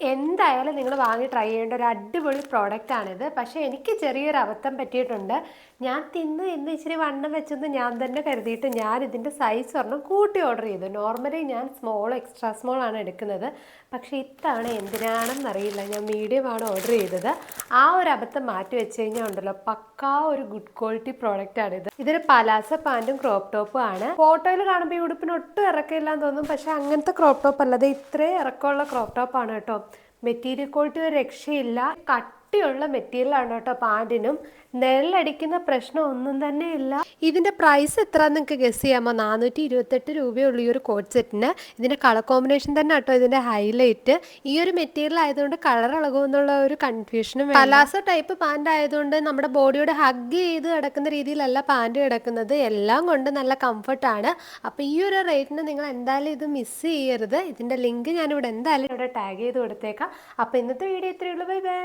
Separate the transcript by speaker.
Speaker 1: എന്തായാലും നിങ്ങൾ വാങ്ങി ട്രൈ ചെയ്യേണ്ട ഒരു അടിപൊളി പ്രോഡക്റ്റ് ആണിത്. പക്ഷേ എനിക്ക് ചെറിയൊരു അബദ്ധം പറ്റിയിട്ടുണ്ട്. ഞാൻ തിന്ന് ഇന്ന് ഇച്ചിരി വണ്ണം വെച്ചെന്ന് ഞാൻ തന്നെ കരുതിയിട്ട് ഞാൻ ഇതിന്റെ സൈസ് ഒരെണ്ണം കൂട്ടി ഓർഡർ ചെയ്തു. നോർമലി ഞാൻ സ്മോൾ എക്സ്ട്രാ സ്മോൾ ആണ് എടുക്കുന്നത്. പക്ഷേ ഇത്തവണ എന്തിനാണെന്നറിയില്ല. ഞാൻ മീഡിയം ആണ് ഓർഡർ ചെയ്തത്. ആ ഒരു അബദ്ധം മാറ്റി വെച്ച് കഴിഞ്ഞാൽ ഉണ്ടല്ലോ പക്കാ ഒരു ഗുഡ് ക്വാളിറ്റി പ്രോഡക്റ്റ് ആണ് ഇത്. ഇതൊരു പലാസ പാന്റും ക്രോപ്പ് ടോപ്പും ആണ്. ഫോട്ടോയിൽ കാണുമ്പോൾ ഈ ഉടുപ്പിന് ഒട്ടും ഇറക്കമില്ലാന്ന് തോന്നും പക്ഷേ അങ്ങനത്തെ ക്രോപ്പ് ടോപ്പ് അല്ലാതെ ഇത്രയും ഇറക്കമുള്ള ക്രോപ്പ് ആണ് കേട്ടോ. മെറ്റീരിയൽ ക്വാളിറ്റി ഒരു രക്ഷയില്ല. കട്ടിയുള്ള മെറ്റീരിയൽ ആണ് കേട്ടോ പാന്റിനും നിഴലടിക്കുന്ന പ്രശ്നം ഒന്നും തന്നെ ഇല്ല. ഇതിന്റെ പ്രൈസ് എത്ര നിങ്ങൾക്ക് ഗസ് ചെയ്യാമോ? നാനൂറ്റി ഇരുപത്തെട്ട് രൂപയുള്ള ഈ ഒരു കോട്ട് സെറ്റിന് ഇതിന്റെ കളർ കോമ്പിനേഷൻ തന്നെ കേട്ടോ ഇതിന്റെ ഹൈലൈറ്റ് ഈ ഒരു മെറ്റീരിയൽ ആയതുകൊണ്ട് കളർ ഇളകുമെന്നുള്ള ഒരു കൺഫ്യൂഷനും പലാസോ ടൈപ്പ് പാന്റ് ആയതുകൊണ്ട് നമ്മുടെ ബോഡിയോട് ഹഗ് ചെയ്ത് കിടക്കുന്ന രീതിയിലല്ല പാന്റ് കിടക്കുന്നത്. എല്ലാം കൊണ്ട് നല്ല കംഫർട്ടാണ് അപ്പോൾ ഈ ഒരു റേറ്റിന് നിങ്ങൾ എന്തായാലും ഇത് മിസ് ചെയ്യരുത്. ഇതിന്റെ ലിങ്ക് ഞാൻ ഇവിടെ എന്തായാലും ഇവിടെ ടാഗ് ചെയ്ത് കൊടുത്തേക്കാം. അപ്പോൾ ഇന്നത്തെ വീഡിയോ ഇത്രയേ ഉള്ളൂ. Bye bye